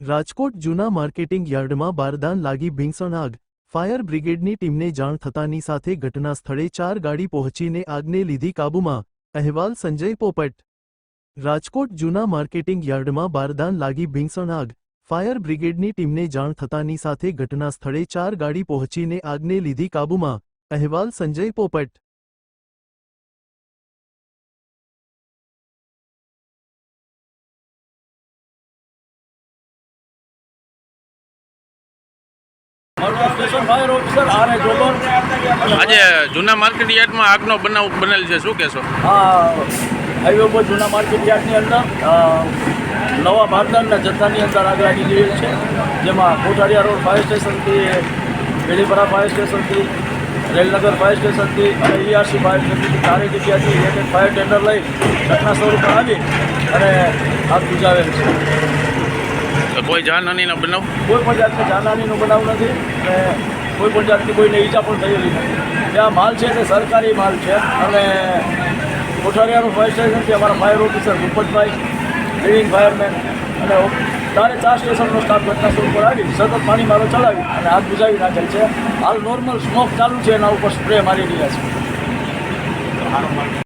રાજકોટ જૂના માર્કેટિંગ યાર્ડમાં બારદાન લાગી ભીંસણ આગ ફાયર બ્રિગેડની ટીમને જાણ થતાની સાથે ઘટના સ્થળે ચાર ગાડી પહોંચીને આગને લીધી કાબૂમાં. અહેવાલ સંજય પોપટ. રાજકોટ જૂના માર્કેટિંગ યાર્ડમાં બારદાન લાગી ભીંસણ આગ ફાયર બ્રિગેડની ટીમને જાણ થતાની સાથે ઘટના સ્થળે ચાર ગાડી પહોંચીને આગને લીધી કાબૂમાં. અહેવાલ સંજય પોપટ. આજે જૂના માર્કેટ યાર્ડમાં આગનો બનાવ બનેલ છે શું કહેશો? આ હાઈવે ઉપર જૂના માર્કેટ યાર્ડની અંદર નવા બારદાનના જથ્થાની અંદર આગ લાગી ગયેલ છે જેમાં કોઠારિયા રોડ ફાયર સ્ટેશનથી બેડીપરા ફાયર સ્ટેશનથી રેલનગર ફાયર સ્ટેશનથી અને ઈઆરસી ફાયર સ્ટેશનથી ચારે જગ્યાથી એક એક ફાયર ટેન્ડર લઈ ઘટના સ્થળ ઉપર આવી અને આગ બુજાવેલ છે. કોઈ જાનહાનિનો બનાવ. કોઈ પણ જાતની જાનહાનીનો બનાવ નથી અને કોઈ પણ જાતની કોઈને ઈજા પણ થયેલી નથી. ત્યાં માલ છે તે સરકારી માલ છે અને કોઠારિયાનું ફાયર સ્ટેશનથી અમારા fire officer Bhupatbhai leading fireman અને તારે ચાર સ્ટેશનનો સ્ટાફ ઘટનાસ્થળ ઉપર આવી, સતત પાણી મારો ચલાવી અને હાથ બુજાવી નાખેલ છે. હાલ નોર્મલ સ્મોક ચાલુ છે એના ઉપર સ્પ્રે મારી રહ્યા છે.